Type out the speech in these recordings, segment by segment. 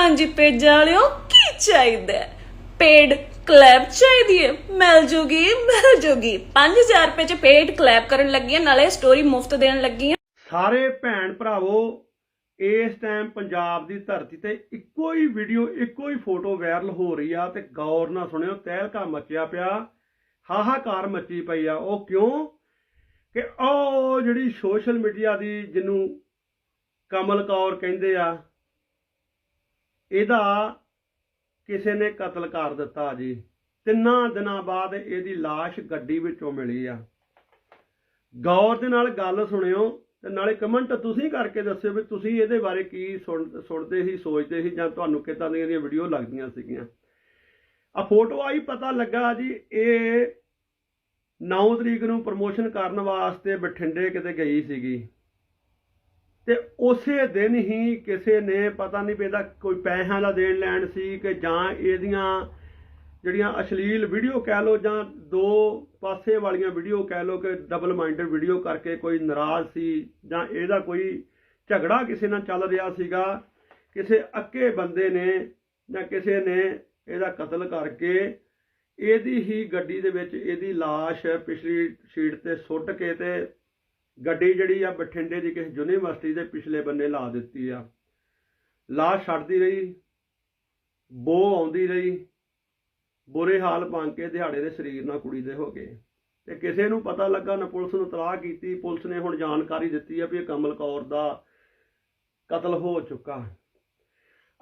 ਹਾਂਜੀ ਪੇਜਾਂ ਵਾਲਿਓ, ਕੀ ਚਾਹੀਦਾ ਹੈ? ਪੇਡ ਕਲੈਪ ਚਾਹੀਦੀ ਹੈ? ਮਿਲ ਜੂਗੀ ਮਿਲ ਜੂਗੀ। 5000 ਰੁਪਏ ਚ ਪੇਡ ਕਲੈਪ ਕਰਨ ਲੱਗੀ ਹਾਂ ਨਾਲੇ ਸਟੋਰੀ ਮੁਫਤ ਦੇਣ ਲੱਗੀ ਹਾਂ ਸਾਰੇ ਭੈਣ ਭਰਾਵੋ, ਇਸ ਟਾਈਮ ਪੰਜਾਬ ਦੀ ਧਰਤੀ ਤੇ ਇੱਕੋ ਹੀ ਵੀਡੀਓ ਇੱਕੋ ਹੀ ਫੋਟੋ ਵਾਇਰਲ ਹੋ ਰਹੀ ਆ ਤੇ ਗੌਰ ਨਾਲ ਸੁਣਿਓ, ਤਹਿਲਕਾ ਮਚਿਆ ਪਿਆ, ਹਾਹਾਕਾਰ ਮੱਚੀ ਪਈ ਆ। ਉਹ ਕਿਉਂ? ਕਿ ਉਹ ਜਿਹੜੀ ਸੋਸ਼ਲ ਮੀਡੀਆ ਦੀ ਜਿਹਨੂੰ ਕਮਲ ਕੌਰ ਕਹਿੰਦੇ ਆ ਇਹਦਾ ਕਿਸੇ ਨੇ ਕਤਲ ਕਰ ਦਿੱਤਾ ਜੀ। ਤਿੰਨਾਂ ਦਿਨਾਂ ਬਾਅਦ ਇਹਦੀ লাশ ਗੱਡੀ ਵਿੱਚੋਂ ਮਿਲੀ ਆ। ਗੌਰ ਦੇ ਨਾਲ ਗੱਲ ਸੁਣਿਓ ਤੇ ਨਾਲੇ ਕਮੈਂਟ ਤੁਸੀਂ ਕਰਕੇ ਦੱਸਿਓ ਵੀ ਤੁਸੀਂ ਇਹਦੇ ਬਾਰੇ ਕੀ ਸੁਣ- ਸੁਣਦੇ ਸੀ, ਸੋਚਦੇ ਸੀ ਜਾਂ ਤੁਹਾਨੂੰ ਕਿੱਦਾਂ ਦੀਆਂ ਦੀਆਂ ਵੀਡੀਓ ਲੱਗਦੀਆਂ ਸੀਗੀਆਂ। ਆ ਫੋਟੋ ਆਈ ਪਤਾ ਲੱਗਾ ਜੀ, ਇਹ 9 ਤਰੀਕ ਨੂੰ ਪ੍ਰਮੋਸ਼ਨ ਕਰਨ ਵਾਸਤੇ ਬਠਿੰਡੇ ਕਿਤੇ ਗਈ ਸੀਗੀ। ਤੇ ਉਸੇ ਦਿਨ ਹੀ ਕਿਸੇ ਨੇ ਪਤਾ ਨਹੀਂ ਪੈਦਾ ਕੋਈ ਪੈਸਿਆਂ ਦਾ ਦੇਣ ਲੈਣ ਸੀ ਕਿ ਜਾਂ ਇਹਦੀਆਂ ਜਿਹੜੀਆਂ ਅਸ਼ਲੀਲ ਵੀਡੀਓ ਕਹਿ ਲਓ ਜਾਂ ਦੋ ਪਾਸੇ ਵਾਲੀਆਂ ਵੀਡੀਓ ਕਹਿ ਲਓ ਕਿ ਡਬਲ ਮਾਈਂਡਡ ਵੀਡੀਓ ਕਰਕੇ ਕੋਈ ਨਾਰਾਜ਼ ਸੀ ਜਾਂ ਇਹਦਾ ਕੋਈ ਝਗੜਾ ਕਿਸੇ ਨਾਲ ਚੱਲ ਰਿਹਾ ਸੀਗਾ, ਕਿਸੇ ਅੱਕੇ ਬੰਦੇ ਨੇ ਜਾਂ ਕਿਸੇ ਨੇ ਇਹਦਾ ਕਤਲ ਕਰਕੇ ਇਹਦੀ ਹੀ ਗੱਡੀ ਦੇ ਵਿੱਚ ਇਹਦੀ লাশ ਪਿਛਲੀ ਸੀਟ ਤੇ ਸੁੱਟ ਕੇ ਤੇ ਗੱਡੀ ਜਿਹੜੀ ਆ ਬਠਿੰਡੇ ਦੀ ਕਿਸੇ ਯੂਨੀਵਰਸਿਟੀ ਦੇ ਪਿਛਲੇ ਬੰਨੇ ਲਾ ਦਿੱਤੀ ਆ। ਲਾਸ਼ ਛੱਡਦੀ ਰਹੀ ਬੋ ਆਉਂਦੀ ਰਹੀ, ਬੁਰੇ ਹਾਲ ਬਣ ਕੇ ਦਿਹਾੜੇ ਦੇ ਸਰੀਰ ਨਾਲ ਕੁੜੀ ਦੇ ਹੋ ਗਏ। ਤੇ ਕਿਸੇ ਨੂੰ ਪਤਾ ਲੱਗਾ ਨਾ ਪੁਲਿਸ ਨੂੰ ਤਲਾਹ ਕੀਤੀ, ਪੁਲਿਸ ਨੇ ਹੁਣ ਜਾਣਕਾਰੀ ਦਿੱਤੀ ਆ ਵੀ ਇਹ ਕਮਲ ਕੌਰ ਦਾ ਕਤਲ ਹੋ ਚੁੱਕਾ।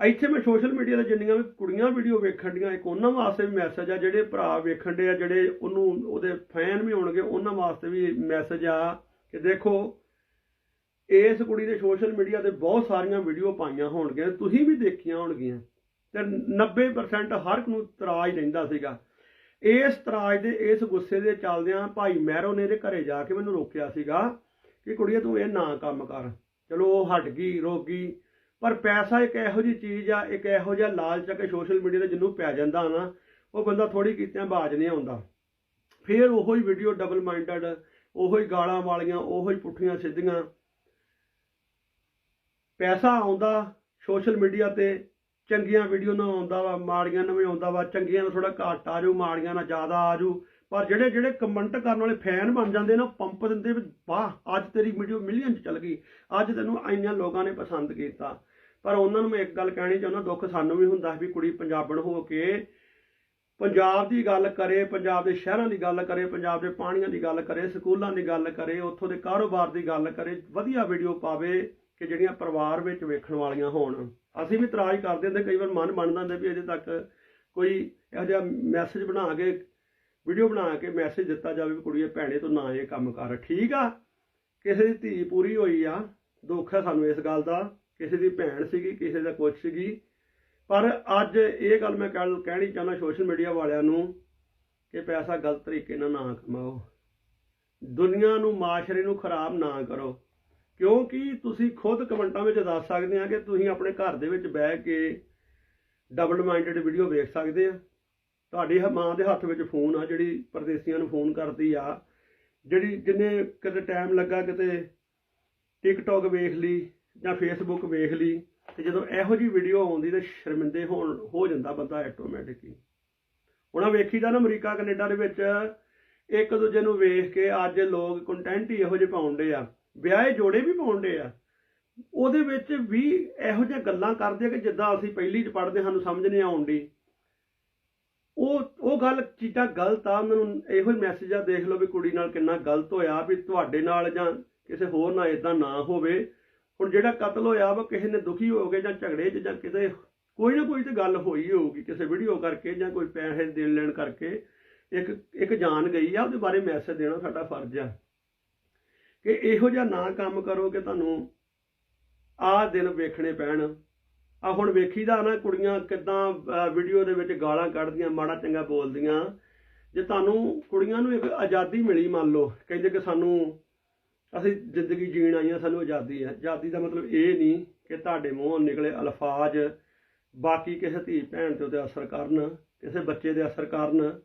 ਇੱਥੇ ਮੈਂ ਸੋਸ਼ਲ ਮੀਡੀਆ ਤੇ ਜਿੰਨੀਆਂ ਵੀ ਕੁੜੀਆਂ ਵੀਡੀਓ ਵੇਖਣ ਡੀਆਂ, ਇੱਕ ਉਹਨਾਂ ਵਾਸਤੇ ਵੀ ਮੈਸੇਜ ਆ, ਜਿਹੜੇ ਭਰਾ ਵੇਖਣ ਦੇ ਆ, ਜਿਹੜੇ ਉਹਨੂੰ, ਉਹਦੇ ਫੈਨ ਵੀ ਹੋਣਗੇ, ਉਹਨਾਂ ਵਾਸਤੇ ਵੀ ਮੈਸੇਜ ਆ ਕਿ ਦੇਖੋ, ਇਸ ਕੁੜੀ ਨੇ ਸੋਸ਼ਲ ਮੀਡੀਆ ਤੇ ਬਹੁਤ ਸਾਰੀਆਂ ਵੀਡੀਓ ਪਾਈਆਂ ਹੋਣਗੀਆਂ, ਤੁਸੀਂ ਵੀ ਦੇਖੀਆਂ ਹੋਣਗੀਆਂ, ਤੇ 90% ਹਰ ਨੂੰ ਤਰਾਜ ਰਹਿੰਦਾ ਸੀਗਾ। ਇਸ ਤਰਾਜ ਦੇ, ਇਸ ਗੁੱਸੇ ਦੇ ਚੱਲਦਿਆਂ ਭਾਈ ਮਹਿਰੋ ਨੇ ਇਹਦੇ ਘਰੇ ਜਾ ਕੇ ਮੈਨੂੰ ਰੋਕਿਆ ਸੀਗਾ ਕਿ ਕੁੜੀਏ ਤੂੰ ਇਹ ਨਾ ਕੰਮ ਕਰ। ਚਲੋ, ਉਹ ਹਟ ਗਈ, ਰੋਕ ਗਈ, ਪਰ ਪੈਸਾ ਇੱਕ ਇਹੋ ਜੀ ਚੀਜ਼ ਆ, ਇੱਕ ਇਹੋ ਜਿਹਾ ਲਾਲਚ ਆ ਕਿ ਸੋਸ਼ਲ ਮੀਡੀਆ ਤੇ ਜਿਹਨੂੰ ਪੈ ਜਾਂਦਾ ਨਾ, ਉਹ ਬੰਦਾ ਥੋੜੀ ਕੀਤਿਆਂ ਬਾਜ ਨਹੀਂ ਆਉਂਦਾ। ਫਿਰ ਉਹੋ ਹੀ ਵੀਡੀਓ ਡਬਲ ਮਾਈਂਡਡ ਉਹੋ ਹੀ ਗਾਲਾਂ ਵਾਲੀਆਂ, ਉਹੋ ਹੀ ਪੁੱਠੀਆਂ ਸਿੱਧੀਆਂ। ਪੈਸਾ ਆਉਂਦਾ ਸੋਸ਼ਲ ਮੀਡੀਆ ਤੇ, ਚੰਗੀਆਂ ਵੀਡੀਓ ਨਾਲ ਆਉਂਦਾ ਵਾ, ਮਾੜੀਆਂ ਨਾਲ ਵੀ ਆਉਂਦਾ ਵਾ, ਚੰਗੀਆਂ ਨਾਲ ਥੋੜਾ ਘੱਟ ਆ ਜਾਊ, ਮਾੜੀਆਂ ਨਾਲ ਜ਼ਿਆਦਾ ਆ ਜਾਊ। ਪਰ ਜਿਹੜੇ ਜਿਹੜੇ ਕਮੈਂਟ ਕਰਨ ਵਾਲੇ ਫੈਨ ਬਣ ਜਾਂਦੇ ਨਾ ਪੰਪ ਦਿੰਦੇ ਵੀ, ਵਾਹ, ਅੱਜ ਤੇਰੀ ਵੀਡੀਓ ਮਿਲੀਅਨ ਚ ਚੱਲ ਗਈ। ਅੱਜ ਤੈਨੂੰ ਇੰਨੀਆਂ ਲੋਕਾਂ ਨੇ ਪਸੰਦ ਕੀਤਾ। ਪਰ ਉਹਨਾਂ ਨੂੰ ਮੈਂ ਇੱਕ ਗੱਲ ਕਹਿਣੀ ਚਾਹੁੰਦਾ, ਦੁੱਖ ਸਾਨੂੰ ਵੀ ਹੁੰਦਾ ਵੀ ਕੁੜੀ ਪੰਜਾਬਣ ਹੋ ਕੇ ਪੰਜਾਬ ਦੀ ਗੱਲ ਕਰੇ, ਪੰਜਾਬ ਦੇ ਸ਼ਹਿਰਾਂ ਦੀ ਗੱਲ ਕਰੇ, ਪੰਜਾਬ ਦੇ ਪਾਣੀਆਂ ਦੀ ਗੱਲ ਕਰੇ, ਸਕੂਲਾਂ ਦੀ ਗੱਲ ਕਰੇ, ਉੱਥੋਂ ਦੇ ਕਾਰੋਬਾਰ ਦੀ ਗੱਲ ਕਰੇ, ਵਧੀਆ ਵੀਡੀਓ ਪਾਵੇ ਕਿ ਜਿਹੜੀਆਂ ਪਰਿਵਾਰ ਵਿੱਚ ਵੇਖਣ ਵਾਲੀਆਂ ਹੋਣ। ਅਸੀਂ ਵੀ ਤਰਾਜ ਕਰਦੇ ਹੁੰਦੇ, ਕਈ ਵਾਰ ਮਨ ਬਣਦਾ ਹੁੰਦਾ ਵੀ ਅਜੇ ਤੱਕ ਕੋਈ ਇਹੋ ਜਿਹਾ ਮੈਸੇਜ ਬਣਾ ਕੇ ਵੀਡੀਓ ਬਣਾ ਕੇ ਮੈਸੇਜ ਦਿੱਤਾ ਜਾਵੇ ਵੀ ਕੁੜੀਏ, ਭੈਣੇ ਤੋਂ ਨਾ ਇਹ ਕੰਮ ਕਰ। ਠੀਕ ਆ? ਕਿਸੇ ਦੀ ਧੀ ਪੂਰੀ ਹੋਈ ਆ, ਦੁੱਖ ਹੈ ਸਾਨੂੰ ਇਸ ਗੱਲ ਦਾ। ਕਿਸੇ ਦੀ ਭੈਣ ਸੀਗੀ, ਕਿਸੇ ਦਾ ਕੁਛ ਸੀਗੀ। ਪਰ ਅੱਜ ਇਹ ਗੱਲ ਮੈਂ ਕਹਿ- ਕਹਿਣੀ ਚਾਹੁੰਦਾ ਸੋਸ਼ਲ ਮੀਡੀਆ ਵਾਲਿਆਂ ਨੂੰ ਕਿ ਪੈਸਾ ਗਲਤ ਤਰੀਕੇ ਨਾਲ ਨਾ ਕਮਾਓ। ਦੁਨੀਆ ਨੂੰ, ਮਾਸ਼ਰੇ ਨੂੰ ਖਰਾਬ ਨਾ ਕਰੋ। ਕਿਉਂਕਿ ਤੁਸੀਂ ਖੁਦ ਕਮੈਂਟਾਂ ਵਿੱਚ ਦੱਸ ਸਕਦੇ ਆ ਕਿ ਤੁਸੀਂ ਆਪਣੇ ਘਰ ਦੇ ਵਿੱਚ ਬਹਿ ਕੇ ਡਬਲ ਮਾਈਂਡਡ ਵੀਡੀਓ ਵੇਖ ਸਕਦੇ ਆ। ਤੁਹਾਡੀ ਮਾਂ ਦੇ ਹੱਥ ਵਿੱਚ ਫੋਨ ਆ, ਜਿਹੜੀ ਪਰਦੇਸੀਆਂ ਨੂੰ ਫੋਨ ਕਰਦੀ ਆ, ਜਿਹੜੀ ਜਿੰਨੇ ਕਿਤੇ ਟਾਈਮ ਲੱਗਾ ਕਿਤੇ ਟਿਕਟੌਕ ਵੇਖ ਲਈ ਜਾਂ ਫੇਸਬੁੱਕ ਵੇਖ ਲਈ। ਤੇ ਜਦੋਂ ਇਹੋ ਜੀ ਵੀਡੀਓ ਆਉਂਦੀ ਤੇ ਸ਼ਰਮਿੰਦੇ ਹੋਣ, ਹੋ ਜਾਂਦਾ ਬੰਦਾ ਆਟੋਮੈਟਿਕਲੀ ਉਹਨਾਂ ਵੇਖੀਦਾ ਨਾ ਅਮਰੀਕਾ, ਕੈਨੇਡਾ ਦੇ ਵਿੱਚ, ਇੱਕ ਦੂਜੇ ਨੂੰ ਵੇਖ ਕੇ ਅੱਜ ਲੋਕ ਕੰਟੈਂਟ ਹੀ ਇਹੋ ਜਿਹੇ ਪਾਉਂਦੇ ਆ। ਵਿਆਹੇ ਜੋੜੇ ਵੀ ਪਾਉਂਦੇ ਆ। ਉਹਦੇ ਵਿੱਚ ਵੀ ਇਹੋ ਜਿਹੀਆਂ ਗੱਲਾਂ ਕਰਦੇ ਆ ਕਿ ਜਿੱਦਾਂ ਅਸੀਂ ਪਹਿਲੀ ਚ ਪੜ੍ਹਦੇ ਸਾਨੂੰ ਸਮਝ ਨਹੀਂ ਆਉਂਦੀ ਉਹ ਉਹ ਗੱਲ ਚੀਜ਼ਾਂ ਗਲਤ ਆ ਉਹਨਾਂ ਨੂੰ ਇਹੋ ਹੀ ਮੈਸੇਜ ਆ, ਦੇਖ ਲਓ ਵੀ ਕੁੜੀ ਨਾਲ ਕਿੰਨਾ ਗਲਤ ਹੋਇਆ, ਵੀ ਤੁਹਾਡੇ ਨਾਲ ਜਾਂ ਕਿਸੇ ਹੋਰ ਨਾਲ ਇਦਾਂ ਨਾ ਹੋਵੇ। ਹੁਣ ਜਿਹੜਾ ਕਤਲ ਹੋਇਆ ਵਾ, ਕਿਸੇ ਨੇ ਦੁਖੀ ਹੋ ਕੇ ਜਾਂ ਝਗੜੇ 'ਚ ਜਾਂ ਕਿਤੇ ਕੋਈ ਨਾ ਕੋਈ ਤੇ ਗੱਲ ਹੋਈ ਹੋਊਗੀ, ਕਿਸੇ ਵੀਡੀਓ ਕਰਕੇ ਜਾਂ ਕੋਈ ਪੈਸੇ ਦੇਣ ਲੈਣ ਕਰਕੇ ਇੱਕ ਇੱਕ ਜਾਨ ਗਈ ਆ, ਉਹਦੇ ਬਾਰੇ ਮੈਸੇਜ ਦੇਣਾ ਸਾਡਾ ਫਰਜ਼ ਆ। ਕਿ ਇਹੋ ਜਿਹਾ ਨਾ ਕੰਮ ਕਰੋ ਕਿ ਤੁਹਾਨੂੰ ਆਹ ਦਿਨ ਵੇਖਣੇ ਪੈਣ। ਆ ਹੁਣ ਵੇਖੀਦਾ ਨਾ ਕੁੜੀਆਂ ਕਿਦਾਂ ਵੀਡੀਓ ਦੇ ਵਿੱਚ ਗਾਲਾਂ ਕੱਢਦੀਆਂ, ਮਾੜਾ ਚੰਗਾ ਬੋਲਦੀਆਂ। ਜੇ ਤੁਹਾਨੂੰ ਕੁੜੀਆਂ ਨੂੰ ਇੱਕ ਆਜ਼ਾਦੀ ਮਿਲੀ ਮੰਨ ਲਓ, ਕਹਿੰਦੇ ਕਿ ਸਾਨੂੰ ਅਸੀਂ ਜ਼ਿੰਦਗੀ ਜੀਣ ਆਈਆਂ, ਸਾਨੂੰ ਆਜ਼ਾਦੀ ਹੈ। ਆਜ਼ਾਦੀ ਦਾ ਮਤਲਬ ਇਹ ਨਹੀਂ ਕਿ ਤੁਹਾਡੇ ਮੂੰਹੋਂ ਨਿਕਲੇ ਅਲਫਾਜ਼, ਬਾਕੀ ਕਿਸੇ ਧੀ ਭੈਣ ਤੇ ਉਹਦੇ ਅਸਰ ਕਰਨ, ਕਿਸੇ ਬੱਚੇ ਦੇ ਅਸਰ ਕਰਨ।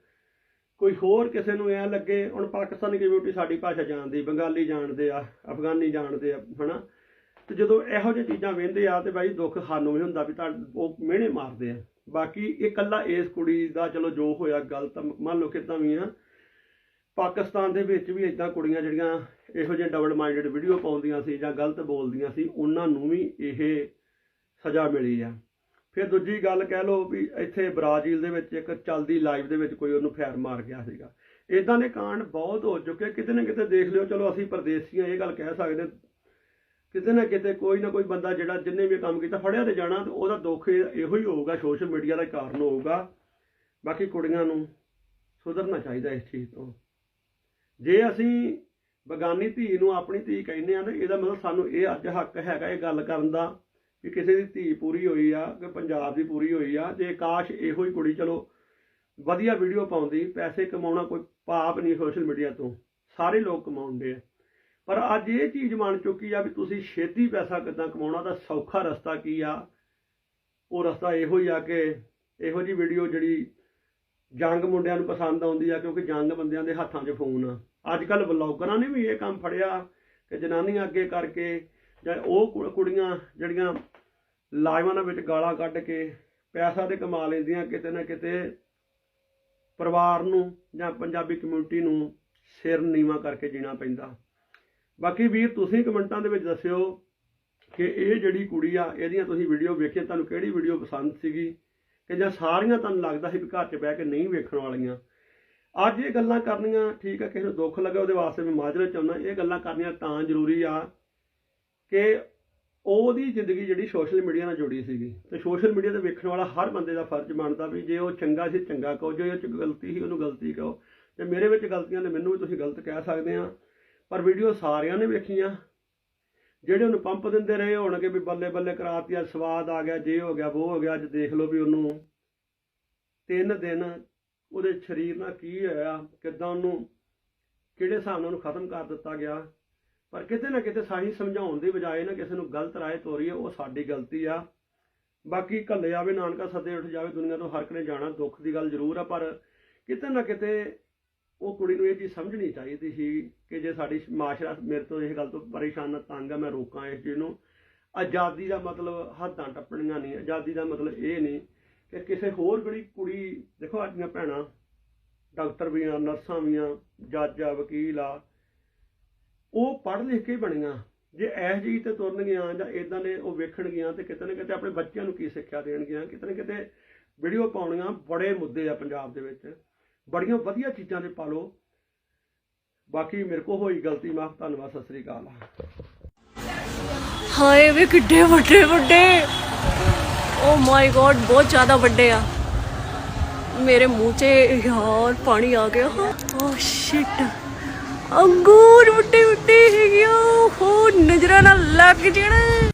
ਕੋਈ ਹੋਰ ਕਿਸੇ ਨੂੰ ਐ ਲੱਗੇ, ਹੁਣ ਪਾਕਿਸਤਾਨੀ ਕਮਿਊਨਿਟੀ ਸਾਡੀ ਭਾਸ਼ਾ ਜਾਣਦੀ, ਬੰਗਾਲੀ ਜਾਣਦੇ ਆ, ਅਫਗਾਨੀ ਜਾਣਦੇ ਆ, ਹਨਾ? ਤੇ ਜਦੋਂ ਇਹੋ ਜਿਹੀ ਚੀਜ਼ਾਂ ਵੇਂਦੇ ਆ ਤੇ ਬਾਈ ਦੁੱਖ ਸਾਨੂੰ ਵੀ ਹੁੰਦਾ ਵੀ ਤਾਂ ਉਹ ਮਿਹਣੇ ਮਾਰਦੇ ਆ। ਬਾਕੀ ਇਹ ਕੱਲਾ ਇਸ ਕੁੜੀ ਦਾ ਚਲੋ ਜੋ ਹੋਇਆ ਗਲਤ, ਮੰਨ ਲਓ ਕਿਦਾਂ ਵੀ ਆ ਪਾਕਿਸਤਾਨ ਦੇ ਵਿੱਚ ਵੀ ਇਦਾਂ ਕੁੜੀਆਂ ਜਿਹੜੀਆਂ ਇਹੋ ਜਿਹੇ ਡਬਲ ਮਾਈਂਡਡ ਵੀਡੀਓ ਪਾਉਂਦੀਆਂ ਸੀ ਜਾਂ ਗਲਤ ਬੋਲਦੀਆਂ ਸੀ, ਉਹਨਾਂ ਨੂੰ ਵੀ ਇਹ ਸਜ਼ਾ ਮਿਲੀ ਆ। ਫਿਰ ਦੂਜੀ ਗੱਲ ਕਹਿ ਲਓ ਵੀ ਇੱਥੇ ਬ੍ਰਾਜ਼ੀਲ ਦੇ ਵਿੱਚ ਇੱਕ ਚੱਲਦੀ ਲਾਈਵ ਦੇ ਵਿੱਚ ਕੋਈ ਉਹਨੂੰ ਫੈਰ ਮਾਰ ਗਿਆ ਸੀਗਾ। ਇਦਾਂ ਦੇ ਕਾਂਡ ਬਹੁਤ ਹੋ ਚੁੱਕੇ, ਕਿਤੇ ਨਾ ਕਿਤੇ ਦੇਖ ਲਿਓ, ਚਲੋ ਅਸੀਂ ਪਰਦੇਸੀਆਂ ਇਹ ਗੱਲ ਕਹਿ ਸਕਦੇ ਕਿਤੇ ਨਾ ਕਿਤੇ ਕੋਈ ਨਾ ਕੋਈ ਬੰਦਾ ਜਿਹੜਾ ਜਿੰਨੇ ਵੀ ਕੰਮ ਕੀਤਾ, ਫੜਿਆ ਤੇ ਜਾਣਾ, ਤੇ ਉਹਦਾ ਦੁੱਖ ਇਹੋ ਹੀ ਹੋਊਗਾ ਸੋਸ਼ਲ ਮੀਡੀਆ ਦਾ ਕਾਰਨ ਹੋਊਗਾ। ਬਾਕੀ ਕੁੜੀਆਂ ਨੂੰ ਸੁਧਰਨਾ ਚਾਹੀਦਾ ਇਸ ਚੀਜ਼ ਤੋਂ। ਜੇ ਅਸੀਂ ਬਗਾਨੀ ਧੀ ਨੂੰ ਆਪਣੀ ਧੀ ਕਹਿੰਦੇ ਆ ਨਾ ਇਹਦਾ ਮਤਲਬ ਸਾਨੂੰ ਇਹ ਅੱਜ ਹੱਕ ਹੈਗਾ ਇਹ ਗੱਲ ਕਰਨ ਦਾ ਕਿ ਕਿਸੇ ਦੀ ਧੀ ਪੂਰੀ ਹੋਈ ਆ ਕਿ ਪੰਜਾਬ ਦੀ ਪੂਰੀ ਹੋਈ ਆ। ਜੇ ਕਾਸ਼ ਇਹੋ ਹੀ ਕੁੜੀ, ਚਲੋ, ਵਧੀਆ ਵੀਡੀਓ ਪਾਉਂਦੀ, ਪੈਸੇ ਕਮਾਉਣਾ ਕੋਈ ਪਾਪ ਨਹੀਂ ਸੋਸ਼ਲ ਮੀਡੀਆ ਤੋਂ। ਸਾਰੇ ਲੋਕ ਕਮਾਉਂਦੇ ਆ। ਪਰ ਅੱਜ ਇਹ ਚੀਜ਼ ਬਣ ਚੁੱਕੀ ਆ ਵੀ ਤੁਸੀਂ ਛੇਤੀ ਪੈਸਾ ਕਿੱਦਾਂ ਕਮਾਉਣਾ ਦਾ ਸੌਖਾ ਰਸਤਾ ਕੀ ਆ? ਉਹ ਰਸਤਾ ਇਹੋ ਹੀ ਆ ਕਿ ਇਹੋ ਜੀ ਵੀਡੀਓ ਜਿਹੜੀ ਜੰਗ ਮੁੰਡਿਆਂ ਨੂੰ ਪਸੰਦ ਆਉਂਦੀ ਆ, ਕਿਉਂਕਿ ਜੰਗ ਬੰਦਿਆਂ ਦੇ ਹੱਥਾਂ 'ਚ ਫੋਨ ਆ। ਅੱਜ ਕੱਲ ਬਲੌਗਰਾਂ ਨੇ ਵੀ ਇਹ ਕੰਮ ਫੜਿਆ ਕਿ ਜਨਾਨੀਆਂ ਅੱਗੇ ਕਰਕੇ ਜਾਂ ਉਹ ਕੁ- ਕੁੜੀਆਂ ਜਿਹੜੀਆਂ ਲਾਈਵਾਂ ਦੇ ਵਿੱਚ ਗਾਲਾਂ ਕੱਢ ਕੇ ਪੈਸਾ ਤੇ ਕਮਾ ਲੈਂਦੀਆਂ ਕਿਤੇ ਨਾ ਕਿਤੇ ਪਰਿਵਾਰ ਨੂੰ ਜਾਂ ਪੰਜਾਬੀ ਕਮਿਊਨਿਟੀ ਨੂੰ ਸਿਰ ਨੀਵਾ ਕਰਕੇ ਜੀਣਾ ਪੈਂਦਾ। ਬਾਕੀ ਵੀਰ, ਤੁਸੀਂ ਕਮੈਂਟਾਂ ਦੇ ਵਿੱਚ ਦੱਸਿਓ ਕਿ ਇਹ ਜਿਹੜੀ ਕੁੜੀ ਆ, ਇਹਦੀਆਂ ਤੁਸੀਂ ਵੀਡੀਓ ਵੇਖੀਆਂ, ਤੁਹਾਨੂੰ ਕਿਹੜੀ ਵੀਡੀਓ ਪਸੰਦ ਸੀਗੀ? ਕਿ ਜਾਂ ਸਾਰੀਆਂ ਤੁਹਾਨੂੰ ਲੱਗਦਾ ਸੀ ਵੀ ਘਰ 'ਚ ਬਹਿ ਕੇ ਨਹੀਂ ਵੇਖਣ ਵਾਲੀਆਂ? ਅੱਜ ਇਹ ਗੱਲਾਂ ਕਰਨੀਆਂ, ਠੀਕ ਆ, ਕਿਸੇ ਨੂੰ ਦੁੱਖ ਲੱਗੇ ਉਹਦੇ ਵਾਸਤੇ ਮੈਂ ਮਾਜਰਾ ਚਾਹੁੰਦਾ, ਇਹ ਗੱਲਾਂ ਕਰਨੀਆਂ ਤਾਂ ਜ਼ਰੂਰੀ ਆ ਕਿ ਉਹਦੀ ਜ਼ਿੰਦਗੀ ਜਿਹੜੀ ਸੋਸ਼ਲ ਮੀਡੀਆ ਨਾਲ ਜੁੜੀ ਸੀਗੀ। ਤੇ ਸੋਸ਼ਲ ਮੀਡੀਆ ਤੇ ਵੇਖਣ ਵਾਲਾ ਹਰ ਬੰਦੇ ਦਾ ਫਰਜ਼ ਬਣਦਾ ਵੀ ਜੇ ਉਹ ਚੰਗਾ ਸੀ, ਚੰਗਾ ਕਹੋ, ਜੇ ਉਹ ਚ ਗਲਤੀ ਸੀ, ਉਹਨੂੰ ਗਲਤੀ ਕਹੋ। ਤੇ ਮੇਰੇ ਵਿੱਚ ਗਲਤੀਆਂ ਨੇ ਮੈਨੂੰ ਵੀ ਤੁਸੀਂ ਗਲਤ ਕਹਿ ਸਕਦੇ ਆ, ਪਰ ਵੀਡੀਓ ਸਾਰਿਆਂ ਨੇ ਵੇਖੀਆਂ। ਜਿਹੜੇ ਉਹਨੂੰ ਪੰਪ ਦਿੰਦੇ ਰਹੇ, ਹੋਣਗੇ ਵੀ ਬੱਲੇ ਬੱਲੇ ਕਰਾਤੀ ਆ ਸਵਾਦ ਆ ਗਿਆ, ਜੇ ਹੋ ਗਿਆ ਉਹ ਹੋ ਗਿਆ, ਅੱਜ ਦੇਖ ਲਓ ਵੀ ਉਹਨੂੰ। ਤਿੰਨ ਦਿਨ ਉਹਦੇ ਸਰੀਰ ਨਾਲ ਕੀ ਹੋਇਆ, ਕਿੱਦਾਂ ਉਹਨੂੰ, ਕਿਹੜੇ ਹਿਸਾਬ ਨਾਲ ਉਹਨੂੰ ਖਤਮ ਕਰ ਦਿੱਤਾ ਗਿਆ। ਪਰ ਕਿਤੇ ਨਾ ਕਿਤੇ ਸਾਹੀ ਸਮਝਾਉਣ ਦੀ ਬਜਾਏ ਨਾ ਕਿਸੇ ਨੂੰ ਗਲਤ ਰਾਏ ਤੋਰੀਏ ਉਹ ਸਾਡੀ ਗਲਤੀ ਆ। ਬਾਕੀ ਘੱਲੇ ਆਵੇ ਨਾਨਕਾ ਸੱਦੇ ਉੱਠ ਜਾਵੇ, ਦੁਨੀਆ ਤੋਂ ਹਰ ਕਨੇ ਜਾਣਾ, ਦੁੱਖ ਦੀ ਗੱਲ ਜ਼ਰੂਰ ਆ, ਪਰ ਕਿਤੇ ਨਾ ਕਿਤੇ ਉਹ ਕੁੜੀ ਨੂੰ ਇਹ ਚੀਜ਼ ਸਮਝਣੀ ਚਾਹੀਦੀ ਸੀ ਕਿ ਜੇ ਸਾਡੀ ਮਾਸ਼ਰਾ ਮੇਰੇ ਤੋਂ ਇਹ ਗੱਲ ਤੋਂ ਪਰੇਸ਼ਾਨ ਤੰਗ ਆ, ਮੈਂ ਰੋਕਾਂ ਇਸ ਚੀਜ਼ ਨੂੰ। ਆਜ਼ਾਦੀ ਦਾ ਮਤਲਬ ਹੱਦਾਂ ਟੱਪਣੀਆਂ ਨਹੀਂ, ਆਜ਼ਾਦੀ ਦਾ ਮਤਲਬ ਇਹ ਨਹੀਂ ਕਿ ਕਿਸੇ ਹੋਰ ਜਿਹੜੀ ਕੁੜੀ, ਦੇਖੋ ਅੱਜ ਦੀਆਂ ਭੈਣਾਂ, ਡਾਕਟਰ ਵੀ ਆ, ਨਰਸਾਂ ਵੀ ਆ, ਜੱਜ ਆ, ਵਕੀਲ ਆ, ਉਹ ਪੜ੍ਹ ਲਿਖ ਕੇ ਬਣੀਆਂ। ਜੇ ਐਸ ਜੀ ਤੇ ਤੁਰਨਗੀਆਂ ਜਾਂ ਇਦਾਂ ਦੇ ਉਹ ਵੇਖਣਗੀਆਂ ਤੇ ਕਿਤੇ ਨਾ ਕਿਤੇ ਆਪਣੇ ਬੱਚਿਆਂ ਨੂੰ ਕੀ ਸਿੱਖਿਆ ਦੇਣਗੀਆਂ, ਕਿਤੇ ਨਾ ਕਿਤੇ ਵੀਡੀਓ ਪਾਉਣੀਆਂ ਬੜੇ ਮੁੱਦੇ ਆ ਪੰਜਾਬ ਦੇ ਵਿੱਚ। ਬੜੀਆਂ ਵਧੀਆ ਚੀਜ਼ਾਂ ਦੇ ਪਾਲੋ ਬਾਕੀ ਮੇਰੇ ਕੋ ਹੋਈ ਗਲਤੀ, ਮਾਫ, ਧੰਨਵਾਦ, ਸਤਿ ਸ੍ਰੀ ਅਕਾਲ। ਹਾਏ ਵੇ, ਕਿੱਡੇ ਵੱਡੇ ਵੱਡੇ ਓ ਮਾਈ ਗੋਡ ਬਹੁਤ ਜ਼ਿਆਦਾ ਵੱਡੇ ਆ। ਮੇਰੇ ਮੂੰਹ 'ਚ ਯਾਰ ਪਾਣੀ ਆ ਗਿਆ। oh ਓ ਸ਼ਿਟ ਅੰਗੂਰ ਵੱਡੇ ਵੱਡੇ ਹੈਗੇ ਆ। ਹੋ ਨਜ਼ਰਾਂ ਨਾਲ ਲੱਗ ਜਾਣਾ।